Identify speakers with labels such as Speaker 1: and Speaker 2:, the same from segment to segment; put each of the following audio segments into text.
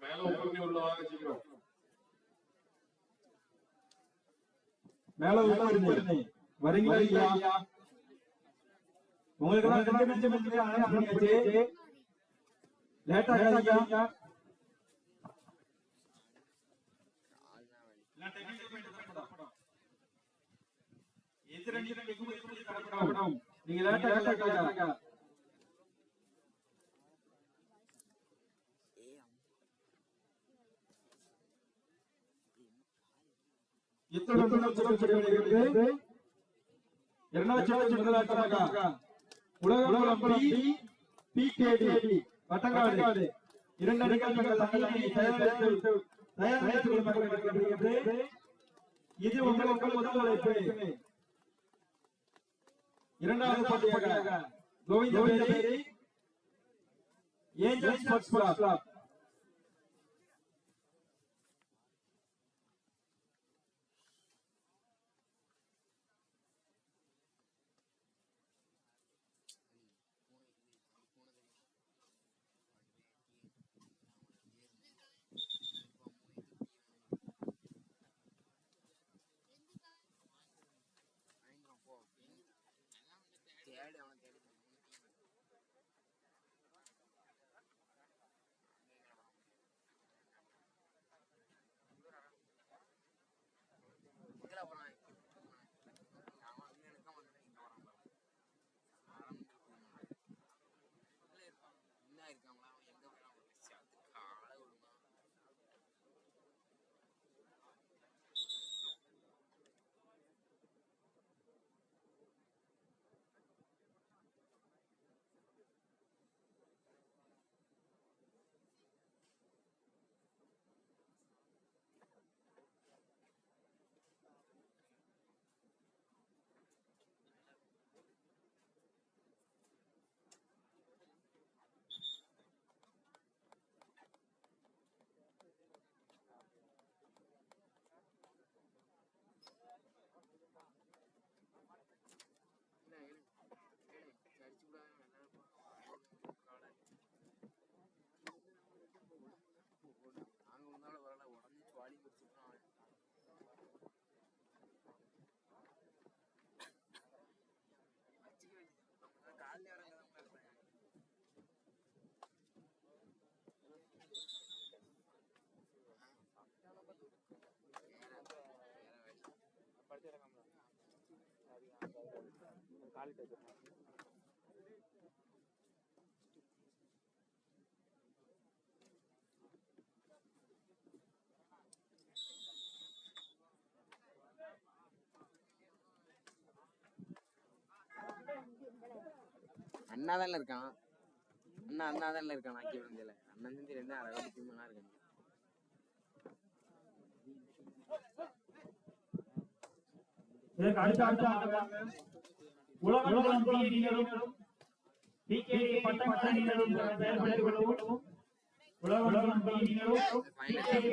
Speaker 1: மேல உட்கார்ந்து உள்ள வாங்க சீக்கிரம்
Speaker 2: மேல உட்காருங்க வரீங்களா இல்லையா உங்களுக்கு எல்லாம் முன்னாடி அனௌன்ஸ் பண்ணியாச்சு லேட்டா ஆகாதீங்க நீங்க லேட்டா லேட்டா இத்துடன் சிறப்பு இரண்டாவது முதலாக உலகம் பி பிகேடி வட்டங்காடு இரண்டு நிகழ்ச்சிகள் இது உங்கள் முதல் அழைப்பு இரண்டாவது போட்டியாக கோவிந்தபேரி ஏஞ்சல் ஸ்போர்ட்ஸ் கிளப்.
Speaker 3: அண்ணா தான் இருக்கான். அண்ணா அண்ணா தான் இருக்கான் ஆக்கி விடுந்தல அண்ணன் செஞ்சு ரெண்டு அரை டீம் இருக்காங்க.
Speaker 2: அடுத்த அடுத்த உலகம் அணியினரும் பிகேடி பட்டமன்ற அணியினரும் செயல்பட்டுக் கொள்ளவும் உலகம் அணியினரும் பிகேடி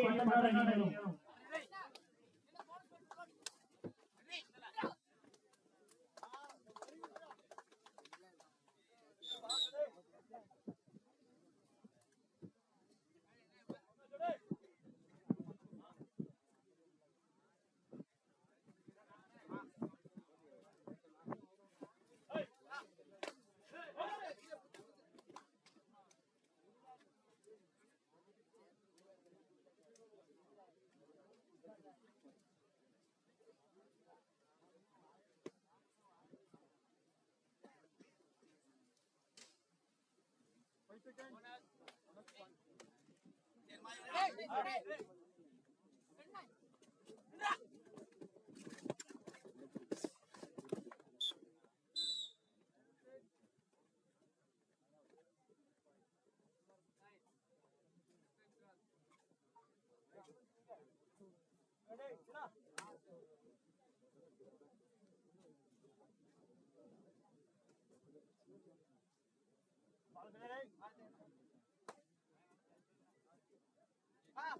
Speaker 2: second. Hey,
Speaker 3: hey, hey.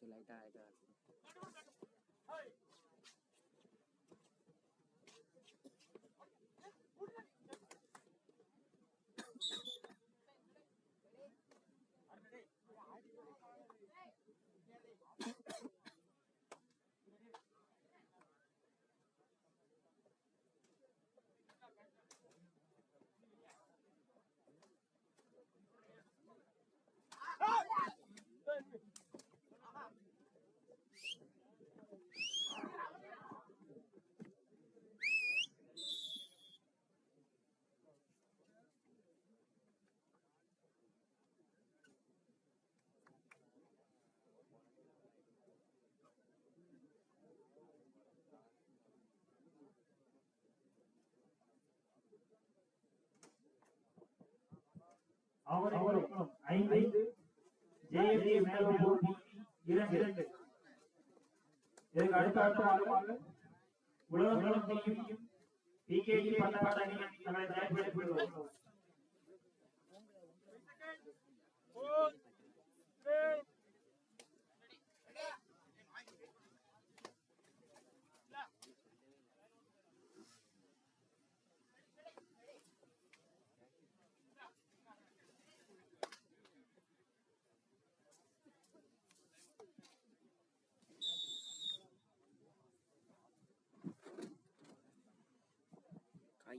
Speaker 4: 就来带一个 அவர்களுக்கும் ஐந்து ஜேஎம்ஏ மேலூர் இரண்டு. இரண்டு இதற்கு அடுத்த ஆட்டமாக உலகம் செய்யும் பிகேஜி பட்டப்பாட்ட அணிகள் தங்களை தயார்படுத்திக் கொள்வோம்.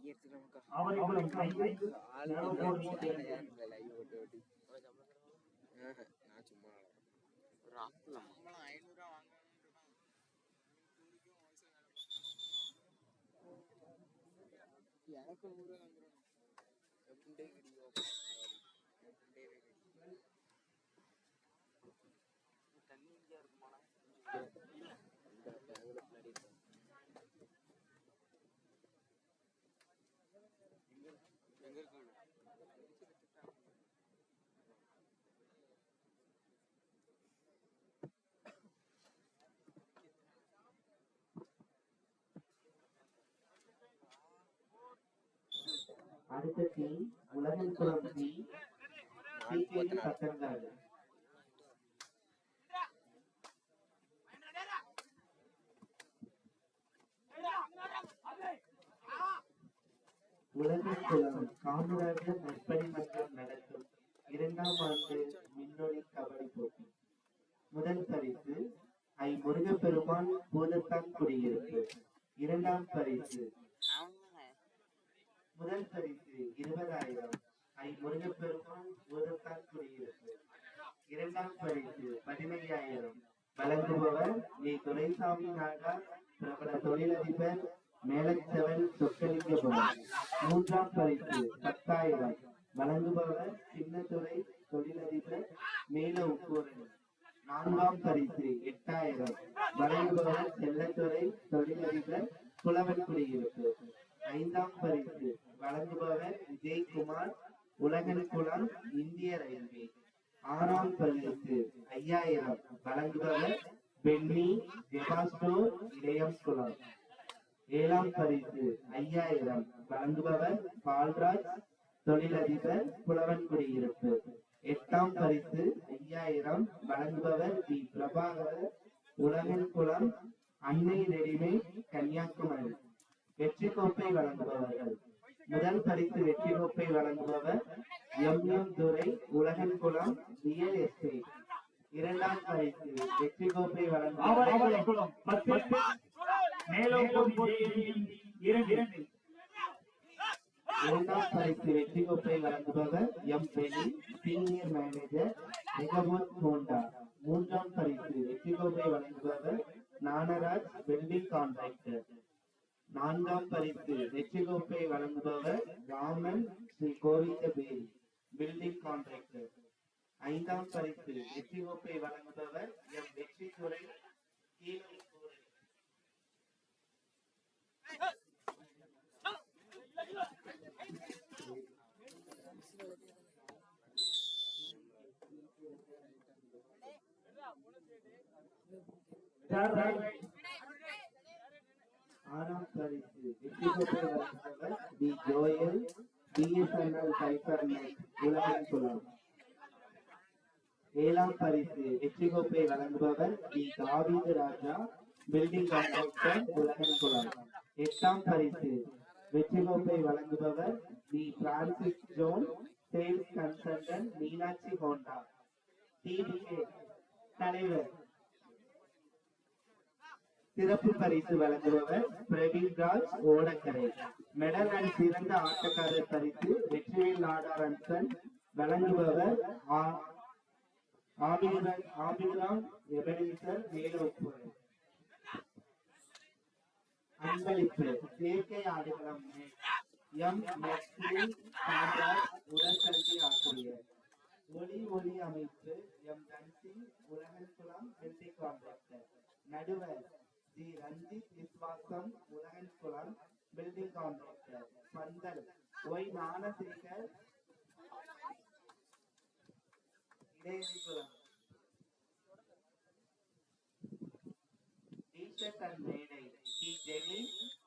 Speaker 3: கையெடுத்துக்கலாமாக்கா
Speaker 4: அவர்களுக்கும் ஐந்து
Speaker 3: நான் சும்மா எனக்கு கிடைக்கும் கிடைக்கும் தண்ணி இங்கே இந்த டேங்கில் பின்னாடி இருக்கும் எங்க இருக்காங்க
Speaker 5: அடுத்த டீம் உலகின் குளம் டி பிகேடி பத்தங்காடு உலகின் குளம் காமராஜர் நற்பணி மன்றம் நடத்தும் இரண்டாம் ஆண்டு மின்னொளி கபடி போட்டி. முதல் பரிசு ஐ. முருகப்பெருமான் பூதத்தான் குடியிருப்பு. இரண்டாம் பரிசு முதல் பரிசு இருபதாயிரம். ஐ. முருகப்பெருமான் பூதத்தான் குடியிருப்பு. இரண்டாம் பரிசு பதினையாயிரம். வழங்குபவர் வி. துரைசாமி நாடா பிரபல தொழிலதிபர் மேலச்செவன் சொக்கலிங்கபுரம் மூன்றாம் பரிசு பத்தாயிரம். வழங்குபவர் சின்னத்துறை தொழிலதிபர் மேல உப்பூரணி நான்காம் பரிசு எட்டாயிரம். வழங்குபவர் செல்லத்துறை தொழிலதிபர் புலவன் குடியிருப்பு ஐந்தாம் பரிசு வழங்குபவர் விஜயகுமார் உலகன்குளம் இந்திய ரயில்வே. ஆறாம் பரிசு ஐயாயிரம். வழங்குபவர் பென்னி ஜெபாஸ்டோ இளையம் குளம் ஏழாம் பரிசு ஐயாயிரம். வழங்குபவர் பால்ராஜ் தொழிலதிபர் புலவன் குடியிருப்பு எட்டாம் பரிசு ஐயாயிரம். வழங்குபவர் பி பிரபாகர் உலகின் குளம் அன்னை ரெடிமேட் கன்னியாகுமரி. வெற்றி கோப்பை வழங்குபவர்கள். முதல் பரிசு வெற்றி கோப்பை வழங்குபவர் எம். எம். துரை உலகன் குளம் ரியல் எஸ்டேட். இரண்டாம் பரிசு வெற்றி கோப்பை வழங்குபவர்
Speaker 4: அவர்களுக்கும் இரண்டு.
Speaker 5: இரண்டாம் பரிசு வெற்றி கோப்பை வழங்குபவர் எம் பெனி சீனியர் மேனேஜர் நிகமத் ஹோண்டா மூன்றாம் பரிசு வெற்றி கோப்பை வழங்குபவர் நானராஜ் வெல்டிங் கான்ட்ராக்டர் நான்காம் பரிசு வெற்றி கோப்பை வழங்குபவர் ராமன் ஸ்ரீ கோவிந்த பேரி பில்டிங் கான்ட்ராக்டர் ஐந்தாம் பரிசு வெற்றி கோப்பை வழங்குபவர் எம் வெற்றி துறை கீழே ஆறாம் பரிசு வெற்றி வழங்குபவர் தி ஜோயல் பிஎஸ்என்எல் சைபர் நெட் ஏழாம் பரிசு வெற்றி கோப்பை வழங்குபவர் தி தாவிது ராஜா பில்டிங் கான்ட்ராக்டர் உலகக்குளம் எட்டாம் பரிசு வெற்றி கோப்பை வழங்குபவர் தி Francis John sales consultant Meenakshi Honda TPA தலைவர். சிறப்பு பரிசு வழங்குபவர் பிரவீன் ராஜ் ஓடக்கரை. மெடல் அண்ட் சிறந்த ஆட்டக்காரர் பரிசு வெற்றிவேல் நாடார் வழங்குபவர் ஆ- ஆபிராம் ஆபிராம் எபனேசர் அன்பளிப்பு. சேர்க்கை ஆடுகளம். எம். லட்சுமி உடற்கல்வி ஆசிரியர். ஒளி ஒளி அமைப்பு எம் தன்சிங் உலகன்குளம் வெற்றி கான்ட்ராக்டர் நடுவர் தி Ranjith Viswasam Ulagankulam building contractor pandal Y Gnanasekar Idaiyakulam T-shirt and மேடை. T Jenny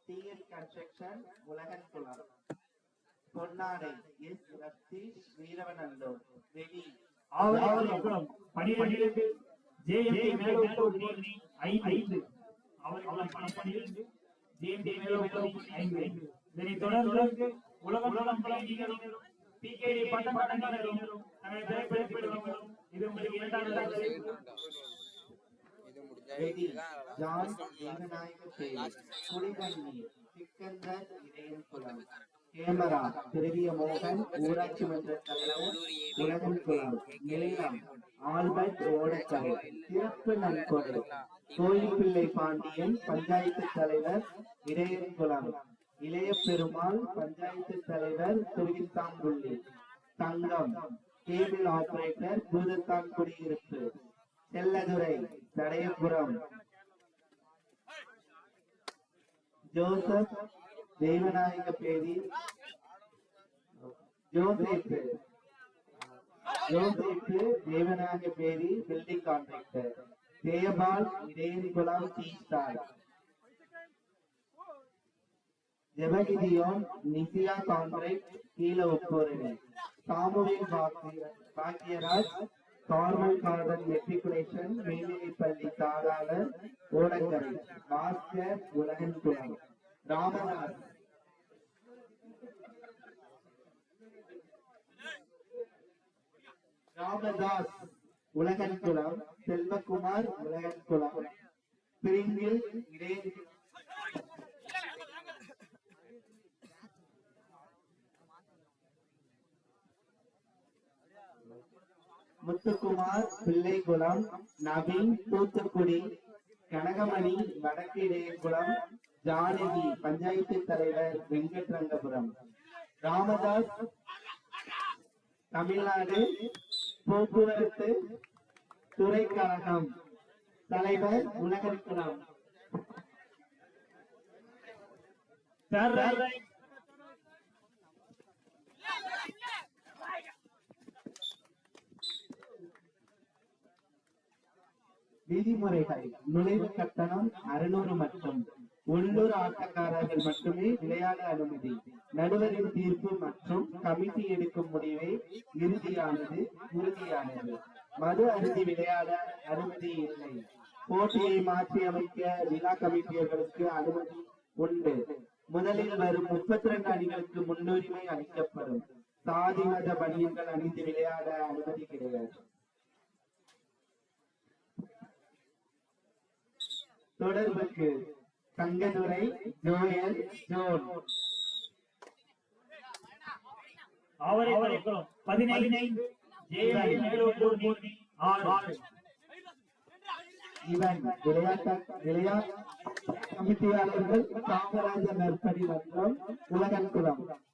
Speaker 5: TS construction Ulagankulam. பொன்னாடை எஸ் ரத்தீஷ் வீரவநல்லூர் வெளி
Speaker 4: ஆவணக்குளம் பனிரெண்டு ஜேஎம்பி மேலோட்டூர் நீ ஐந்து. ஆவணக்குளம் பனிரெண்டு ஜேஎம்பி மேலோட்டூர் ஐந்து. இதனைத் தொடர்ந்து உலகம் குளம் பிகேடி பட்டம் பட்டங்களும் தங்களை திரைப்படத்திலும் இது உங்களுக்கு இரண்டாவது
Speaker 5: ஜான் சிக்கந்தர் இதயகுளம் கேமரா திருவிய மோகன் ஊராட்சி மன்ற தலைவர் உலகம் குளம் நிலையம் ஆல்பர்ட் ஓடக்கரை சிறப்பு நன்கொடை கோயில்பிள்ளை பாண்டியன் பஞ்சாயத்து தலைவர் இடையன்குளம் இளைய பெருமாள் பஞ்சாயத்து தலைவர் திருவித்தாங்குள்ளி தங்கம் கேபிள் ஆபரேட்டர் பூதத்தான் குடியிருப்பு செல்லதுரை தடயபுரம் ஜோசப் தெய்வநாயக பேதி. Joseph. Joseph Devanayagaperi building contractor Jayapal Idaiyankulam T star Jebagideon நிசியா contract கீழ ஒப்போரணி சாமுவேல் பாக்கிய பாக்கியராஜ் கார்மல் கார்டன் மெட்ரிகுலேஷன் மேல்நிலைப்பள்ளி தாராளர் ஓடக்கரை பாஸ்கர் ராமநாத் ராமதாஸ் ராமதாஸ் உலகன்குளம் செல்வகுமார் உலகன்குளம் பிரிங்கில் இடே முத்துக்குமார் பிள்ளைகுளம் நவீன் தூத்துக்குடி. கனகமணி வடக்கு இடையகுளம் ஜானகி பஞ்சாயத்து தலைவர் வெங்கட்ரங்கபுரம். ராமதாஸ் தமிழ்நாடு போக்குவரத்து துறை கழகம் தலைவர்
Speaker 4: Third right.
Speaker 5: விதிமுறைகள் நுழைவு கட்டணம் அறுநூறு மற்றும் உள்ளூர் ஆட்டக்காரர்கள் மட்டுமே விளையாட அனுமதி. நடுவரின் தீர்ப்பு மற்றும் கமிட்டி எடுக்கும் முடிவை இறுதியானது உறுதியானது. மது அருந்தி விளையாட அனுமதி இல்லை. போட்டியை மாற்றி அமைக்க விழா கமிட்டியர்களுக்கு அனுமதி உண்டு. முதலில் வரும் முப்பத்தி ரெண்டு அணிகளுக்கு முன்னுரிமை அளிக்கப்படும். சாதி மத பணியங்கள் அணிந்து விளையாட அனுமதி கிடையாது. தொடர்புக்கு தங்கதுரை ஜோயல் ஜோன்.
Speaker 4: பதினைந்து மேலோட்டூர் நீ ஆறு.
Speaker 5: இவன் விளையாட்ட விளையாட்டு கமிட்டியாளர்கள் காமராஜர் நற்பணி மன்றம் உலகன்குளம்
Speaker 1: மூணாவது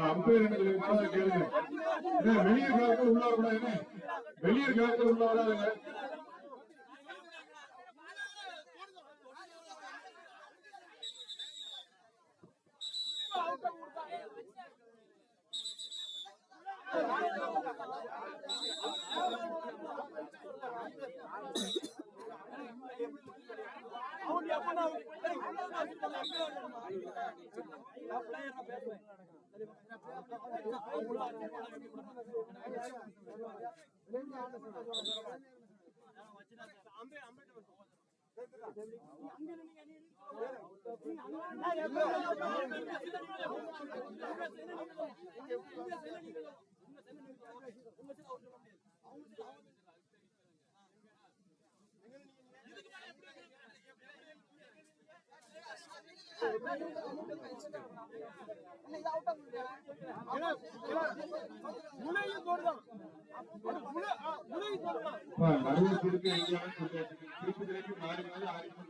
Speaker 1: அம்பையர் எனக்கு மாதிரி கேளுங்க என்ன வெளியூர் காலத்தில் உள்ள வரக்கூடாது என்ன வெளியூர் முனையும் உள்ள முனையும் நடுவர் திருப்பி திருப்பி திருப்பி மாறி மாறி ஆரிப்பு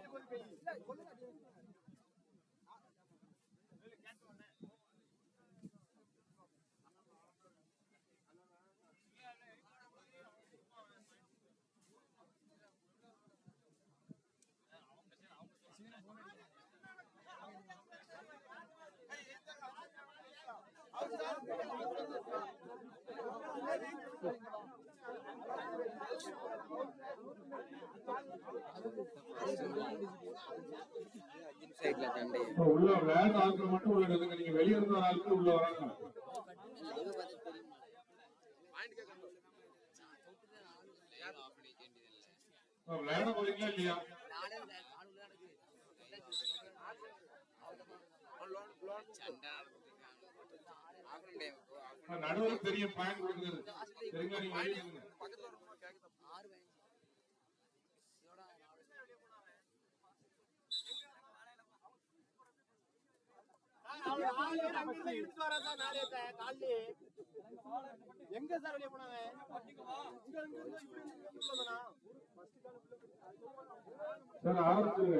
Speaker 1: உள்ள விளையாடுற ஆட்கள் மட்டும் உள்ள நிறுத்துங்க. நீங்க வெளியே இருந்து ஆட்கள் உள்ள வராங்க. விளையாட போறீங்களா இல்லையா? இப்ப நடுவர் தெரியும் பாயிண்ட் கொடுக்குறது. சரிங்களா நீங்க வெளிய
Speaker 4: எங்க சார் வெளியே போனாங்க? சார் ஆரம்பிச்சுங்க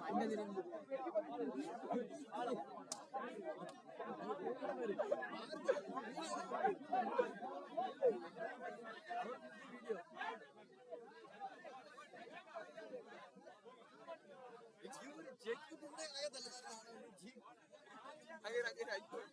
Speaker 1: 안내드리는 거. जीव जेकी बुंदे आगे दलदार
Speaker 3: आगे आगे आगे